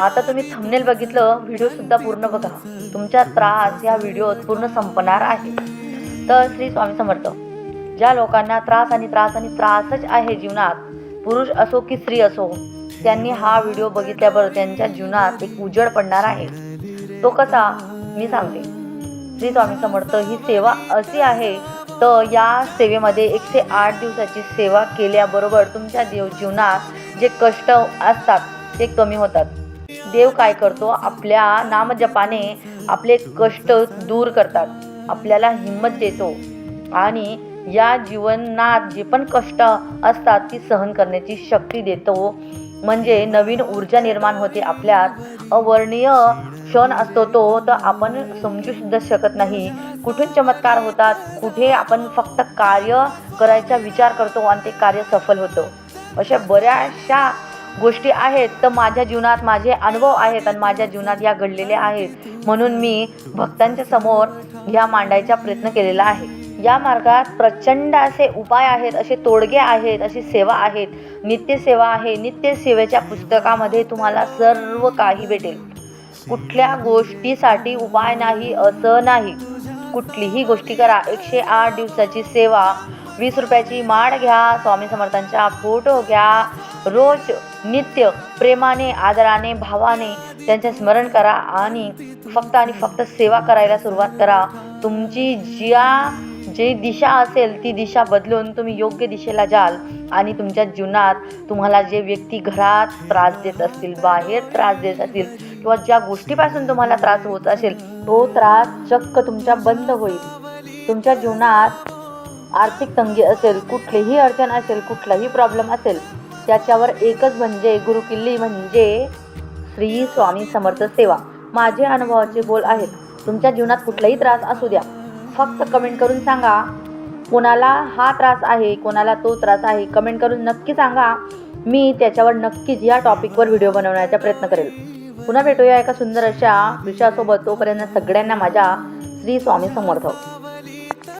आता तुम्ही थंबनेल बघितलं व्हिडिओसुद्धा पूर्ण बघा. तुमचा त्रास या व्हिडिओत पूर्ण संपणार आहे. तर श्री स्वामी समर्थ ज्या लोकांना त्रास आणि त्रास आणि त्रासच आहे जीवनात पुरुष असो की स्त्री असो त्यांनी हा व्हिडिओ बघितल्याबरोबर त्यांच्या जीवनात एक उजड पडणार आहे. तो कसा? मी सांगते. श्री स्वामी समर्थ ही सेवा अशी आहे तर या सेवेमध्ये एकशे आठ दिवसाची सेवा केल्याबरोबर तुमच्या देव जीवनात जे कष्ट असतात ते कमी होतात. देव काय करतो? आपल्या नामजपाने आपले कष्ट दूर करतात. आपल्याला हिंमत देतो. आणि या जीवनात जे पण कष्ट असतात ती सहन करण्याची शक्ती देतो. म्हणजे नवीन ऊर्जा निर्माण होते. आपल्यात अवर्णीय क्षण असतो तो तर आपण समजू सुद्धा शकत नाही. कुठून चमत्कार होतात? कुठे आपण फक्त कार्य करायचा विचार करतो आणि ते कार्य सफल होतं. अशा बऱ्याचशा गोष्टी आहेत तर माझ्या जीवनात माझे अनुभव आहेत आणि माझ्या जीवनात या घडलेल्या आहेत. म्हणून मी भक्तांच्या समोर ह्या मांडायचा प्रयत्न केलेला आहे. या मार्गात प्रचंड असे उपाय आहेत असे तोडगे आहेत अशी सेवा आहेत. नित्यसेवा आहे. नित्यसेवेच्या पुस्तकामध्ये तुम्हाला सर्व काही भेटेल. कुठल्या गोष्टीसाठी उपाय नाही असं नाही. कुठलीही गोष्टी करा. एकशे आठ दिवसाची सेवा वीस रुपयाची माळ घ्या स्वामी समर्थांचा फोटो घ्या. रोज नित्य प्रेमाने आदराने भावाने त्यांचे स्मरण करा आणि फक्त आणि फक्त सेवा करायला सुरुवात करा. तुमची ज्या जी दिशा असेल ती दिशा बदलून तुम्ही योग्य दिशेला जाल आणि तुमच्या जीवनात तुम्हाला जे व्यक्ती घरात त्रास देत असतील बाहेर त्रास देत असतील किंवा ज्या गोष्टीपासून तुम्हाला त्रास होत असेल तो त्रास चक्क तुमच्या बंद होईल. तुमच्या जीवनात आर्थिक तंगी असेल कुठलीही अडचण असेल कुठलाही प्रॉब्लेम असेल त्याच्यावर एकच म्हणजे गुरुकिल्ली म्हणजे श्री स्वामी समर्थ सेवा. माझे अनुभवाचे बोल आहेत तुमच्या जीवनात कुठलाही त्रास असू द्या. फक्त कमेंट करून सांगा कोणाला हा त्रास आहे कोणाला तो त्रास आहे कमेंट करून नक्की सांगा. मी त्याच्यावर नक्कीच या टॉपिकवर व्हिडिओ बनवण्याचा प्रयत्न करेल. पुन्हा भेटूया एका सुंदर अशा विषयासोबत. तोपर्यंत सगळ्यांना माझ्या श्री स्वामी समर्थ.